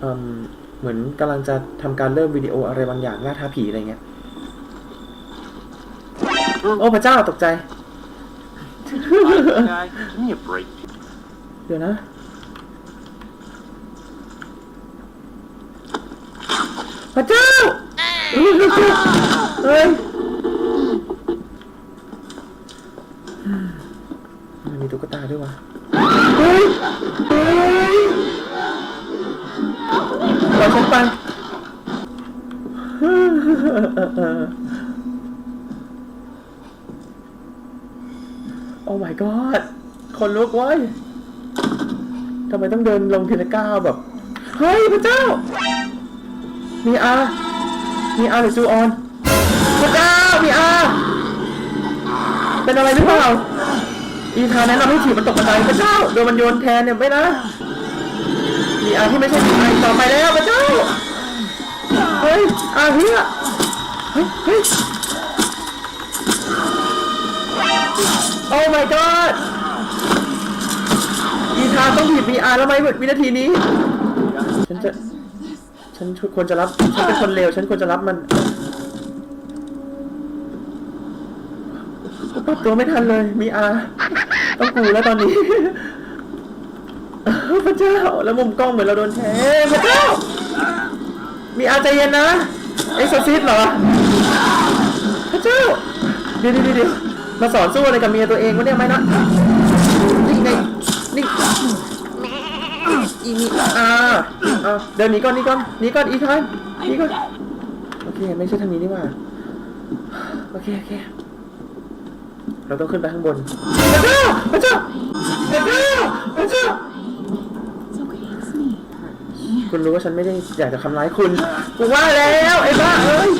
เอิ่มเหมือนกำลังจะทำการเริ่มวิดีโออะไรบางอย่างล่าท้าผีอะไรเงี้ย โอ้พระเจ้าตกใจ guy, give me a break. เดี๋ยวนะ พระเจ้าเฮ้ยเฮ้ยมันมีตุ๊กตาด้วยวะเฮ้ยเฮ้ย ปล่อยฉันไปโอ้ my god คนลุกเว้ยทำไมต้องเดินลงทีละก้าวแบบ เฮ้ยพระเจ้า มีอา มีอาหรือจูออน พระเจ้า มีอา เป็นอะไรหรือเปล่า อีธาแนะนำให้ถีบมันตกบันไดพระเจ้าโดนมันโยนแทนเนี่ยไม่นะ มีอาที่ไม่ใช่มีอาอีกต่อไปแล้วพระเจ้า เฮ้ยอาเฮียเฮ้ยเฮ้ยโอ้ my god อีธาต้องถีบมีอาแล้วไหมวินาทีนี้ ฉันจะ ฉันควรจะรับ ฉันเป็นคนเลว ฉันควรจะรับมันปรับตัวไม่ทันเลย มีอา ต้องกูแล้วตอนนี้ พระเจ้า แล้วมุมกล้องเหมือนเราโดนแทงพระเจ้า มีอาใจเย็นนะ เอ็กซ์ซิสเหรอ พระเจ้า เดี๋ยวเดี๋ยวเดี๋ยวมาสอนสู้อะไรกับเมียตัวเองวะเนี่ยไหมนะนี่ไงนี่อีนี่อ่าอ่าเดินหนีก่อนนี่ก่อนหนีก่อนอีทานหนีก่อน โอเค ไม่ใช่ทางนี้นี่หว่า โอเค โอเค เราต้องขึ้นไปข้างบนพระเจ้าพระเจ้าพระเจ้าพระเจ้า คุณรู้ว่าฉันไม่ได้อยากจะทำร้ายคุณกูว่าแล้วไอ้บ้าเอ้ย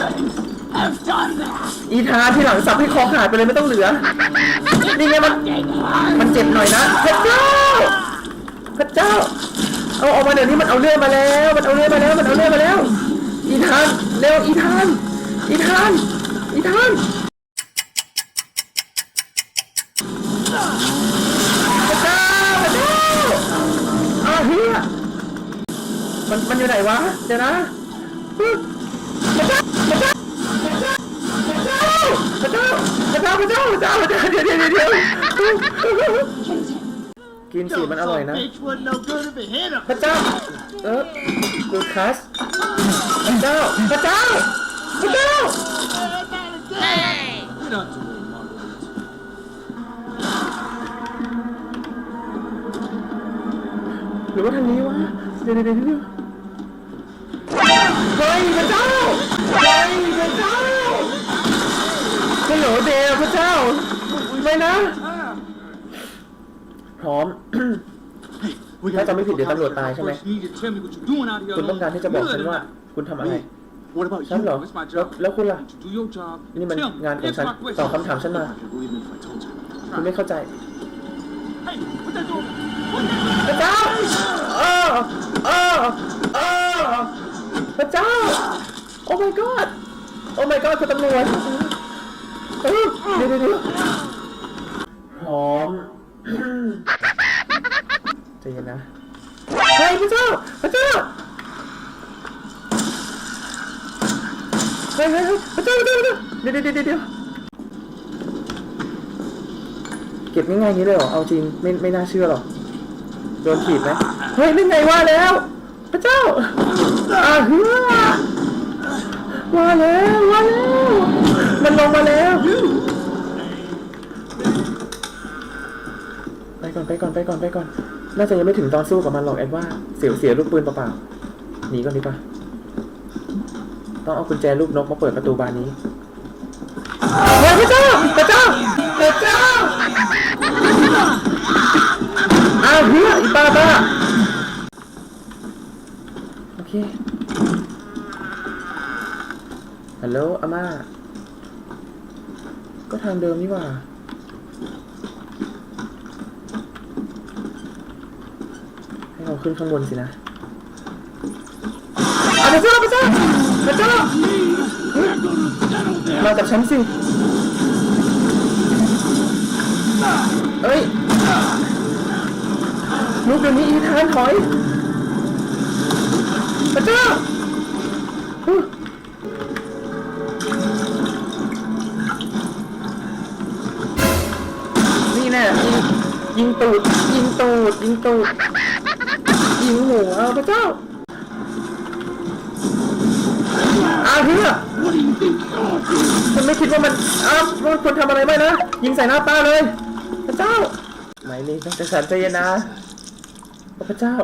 อีทานที่หลังสับให้คอขาดไปเลยไม่ต้องเหลือ นี่ไงมัน มันเจ็บหน่อยนะพระเจ้า พระเจ้า เอาออกมาเดี๋ยวนี้มันเอาเลื่อยมาแล้ว มันเอาเลื่อยมาแล้ว มันเอาเลื่อยมาแล้ว อีทานเร็วอีทาน อีทาน อีทาน มันมันอยู่ไหนวะ เดี๋ยวนะพระเจ้าพระเจ้าพระเจ้าพระเจ้าพระเจ้าพระเจ้าพระเจ้าเดี๋ยวเดี๋ยวเดี๋ยวเดี๋ยวกินสิมันอร่อยนะ Bitch wasn't no good if it hit him. พระเจ้า เออลูคัสพระเจ้า พระเจ้า พระเจ้า Get up to me, Margaret. หรือว่าทางนี้วะ เดี๋ยวเดี๋ยวเดี๋ยว เดี๋ยวเฮ้ยพระเจ้าเฮ้ยพระเจ้าฮัลโหลเดย์พระเจ้า ไม่นะ พร้อม Hey, we ถ้าจำไม่ผิดเดี๋ยวตำรวจตายใช่ไหม First, you need to tell me what you're doing out here คุณต้องการ alone. ที่จะบอกฉัน Good ว่า enough. คุณทำอะไร Me? What about ฉัน you? เหรอ It's my แล้ว job. แล้วคุณล่ะ You do your job. นี่มัน Tell me. งานของฉัน Answer my ตอบ question. คำถามฉันมา You believe me if I told you. คุณไม่เข้าใจ Hey, what that doing? What that พระเจ้าเออเออเออ พระเจ้า โอ้ my god โอ้ my god คุณตำรวจเออเดี๋ยวเดี๋ยวเดี๋ยวพร้อมใจเย็นนะเฮ้ยพระเจ้าพระเจ้าเฮ้ยเฮ้ยเฮ้ยพระเจ้าพระเจ้าพระเจ้าเดี๋ยวเดี๋ยวเดี๋ยวเดี๋ยวเก็บง่ายๆอย่างนี้เลยเหรอ เอาจริง ไม่ไม่น่าเชื่อหรอก โดนถีบไหมเฮ้ยนี่ไงว่าแล้ว พระเจ้าอาเฮือว่าแล้วว่าแล้วมันลงมาแล้ว ไปก่อนไปก่อนไปก่อนไปก่อน น่าจะยังไม่ถึงตอนสู้กับมันหรอกแอดว่า เสียวเสียลูกปืนเปล่าๆหนีก่อนดีกว่าต้องเอากุญแจลูกนกมาเปิดประตูบานนี้เฮ้ยพระเจ้าพระเจ้าพระเจ้าอ้าวเฮียอีบ้าบ้า เคฮัลโหลอาม่า ก็ทางเดิมนี่หว่า ให้เราขึ้นข้างบนสินะอาพระเจ้าพระเจ้าพระเจ้าเฮ้ยมากับฉันสิ เอ้ย ลูกเดี๋ยวนี้อีธานถอย พระเจ้าฮึนี่แน่ยิงยิงตูด ยิงตูด ยิงตูด ยิงหัวพระเจ้าอาเฮียฉันไม่คิดว่ามันอ้าวมันควรทำอะไรไหมนะ ยิงใส่หน้าป้าเลย พระเจ้าไม่เลยต้องจะสันใจนนะ พระเจ้า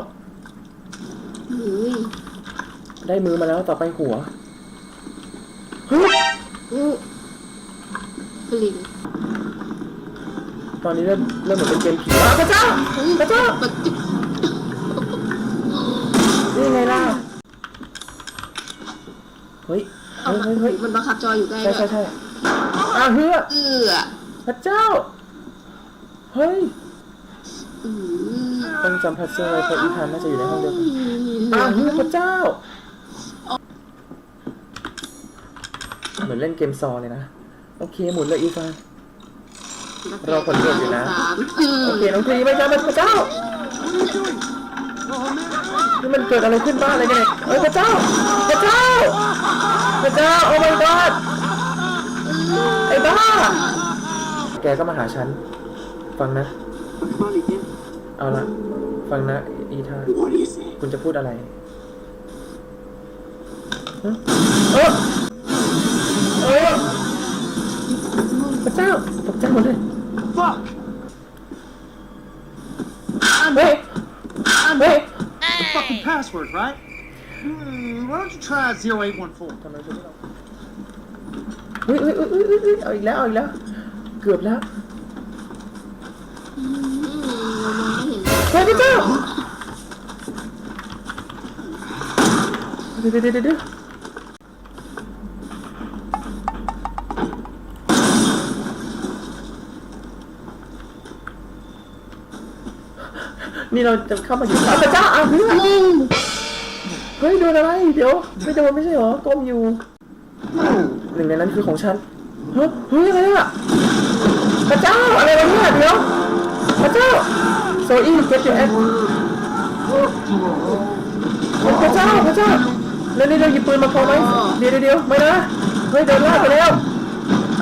อุ้ย ได้มือมาแล้วต่อไปหัวเฮ้ยอู้ปลิงตอนนี้เริ่มเริ่มเหมือนเป็นเกมผีอะพระเจ้าพระเจ้าปัจจุนี่ไงล่ะเฮ้ยเอาเฮ้ยเฮ้ยเฮ้ยมันบังคับจออยู่ใกล้ใช่ใช่ใช่อะเฮือเอื้อพระเจ้า เฮ้ยอืมต้องจำพัซเซอร์ไว้เพราะอีธานน่าจะอยู่ในห้องเดียวกันอะเฮือพระเจ้า เหมือนเล่นเกมซอเลยนะ โอเคหมุนเลยอีฟานรอผลตรวจอยู่นะสามอืมโอเค น้องทีไม่จำเป็นพระเจ้านี่มันเกิดอะไรขึ้นบ้างอะไรกันเนี่ยเอ้ยพระเจ้า พระเจ้า พระเจ้า โอ้ my god ไอ้บ้า แกก็มาหาฉัน ฟังนะ เอาละ ฟังนะ อีธา What do you say? คุณจะพูดอะไรฮะเออเอ เจ้าตกใจหมดเลย Fuck! เฮ้ยเฮ้ย The fucking password, right? Hmm, why don't you try 0814? ทำไมฉันไม่ลองเฮ้ยเฮ้ยเฮ้ยเฮ้ยเฮ้ยเฮ้ยเอาอีกแล้วเอาอีกแล้ว เกือบแล้วอืมเรามองไม่เห็นเฮ้ยพระเจ้าเดี๋ยวเดี๋ยวเดี๋ยวเดี๋ยว นี่เราจะเข้ามาอยู่อ้าวพระเจ้าอ้าวเฮ้ยอืมเฮ้ยโดนอะไร เดี๋ยว ไม่โดนไม่ใช่เหรอก้มอยู่หนึ่งในนั้นคือของฉันเฮ้ยเฮ้ยอะไรอะพระเจ้าอะไรวะเนี่ยเดี๋ยวพระเจ้าโซอี้ get your ass พระเจ้าพระเจ้าแล้วนี่เราหยิบปืนมาพอไหมเดี๋ยวเดี๋ยวไม่นะเฮ้ยโดนลากไปแล้ว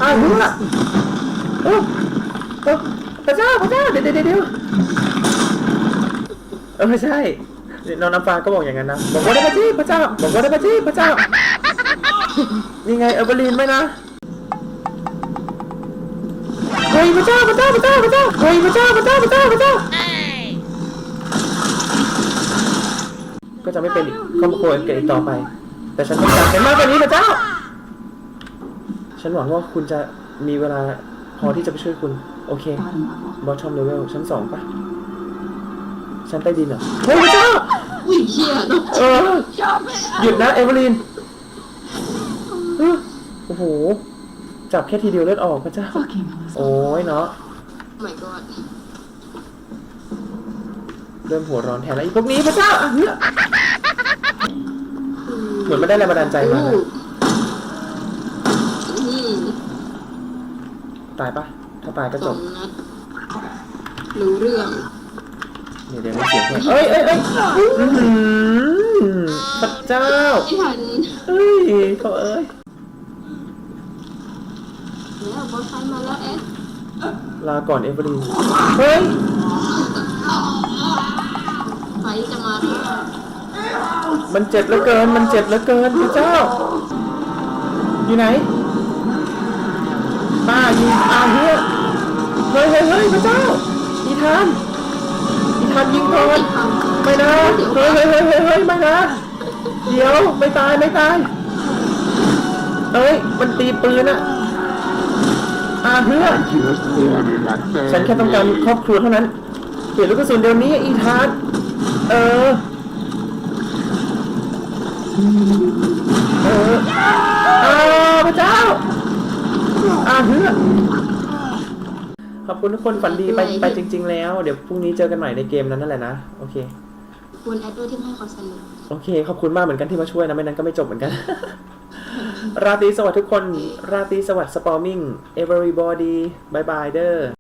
อ้าวเฮ้ยเออเออพระเจ้าพระเจ้าเดี๋ยวเดี๋ยวเดี๋ยว เออไม่ใช่น้องน้ำฟ้าก็บอกอย่างนั้นนะบอกว่าได้พระเจ้าพระเจ้า บอกว่าได้พระเจ้าพระเจ้านี่ไงเอเวอร์ลีนไหมนะเฮ้ยพระเจ้าพระเจ้าพระเจ้าพระเจ้าเฮ้ยพระเจ้าพระเจ้าพระเจ้าพระเจ้าก็จะไม่เป็นอีกครอบครัวเกิดอีกต่อไป แต่ฉันต้องการเป็นมากกว่านี้พระเจ้า ฉันหวังว่าคุณจะมีเวลาพอที่จะไปช่วยคุณ โอเค Bottom level. บอททอมเลเวลชั้นสองปะ ชั้นใต้ดินเหรอเฮ้ยพระเจ้าอุ้ยเชี่ยเนอะเออหยุดนะเอเวอร์ลีนเฮ้ยโอ้โห จับแค่ทีเดียวเลือดออกพระเจ้า Fucking Elizabeth. โอ้ยเนาะ my god เริ่มหัวร้อนแทนแล้วอีพวกนี้พระเจ้าอะเฮ้ยเหมือนไม่ได้แรงบันดาลใจมาอู้นะอืมตายปะถ้าตายก็สจอบ งนัดรู้เรื่อง เดี๋ยวเดี๋ยวมีเสียงเพลงเอ้ยเอ้ยเอ้ยอื้อหือพระเจ้าไม่ทันเอ้ยเขาเอ้ยแล้วบอสไฟมาแล้วเอ๊ะลาก่อนเอเวอร์ลีเฮ้ยไฟจะมาแล้วมันเจ็บเหลือเกิน มันเจ็บเหลือเกินพระเจ้า อยู่ไหนป้าอยิงอาเฮือเฮ้ยเฮ้ยเฮ้ยพระเจ้าอีธาน อีธานยิงก่อนไม่นะเฮ้ยเฮ้ยเฮ้ยเฮ้ยเฮ้ยไม่นะเดี๋ยวไม่ตายไม่ตายเอ้ยมันตีปืนอะอาเฮือฉันแค่ต้องการครอบครัวเท่านั้นเปลี่ยนลูกกระสุนเดี๋ยวนี้อีธานเออ เอออาพระเจ้าอาเฮือ ขอบคุณทุกคนฝันดีไปไปจริง ๆ แล้ว เดี๋ยวพรุ่งนี้เจอกันใหม่ในเกมนั้นนั่นแหละนะ โอเคควรแอดด้วยที่ให้เขาสนุกโอเค ขอบคุณมากเหมือนกันที่มาช่วยนะไม่นั้นก็ไม่จบเหมือนกัน ราตรีสวัสดิ์ทุกคน ราตรีสวัสดิ์สปอร์มิง everybody บายบายเด้อ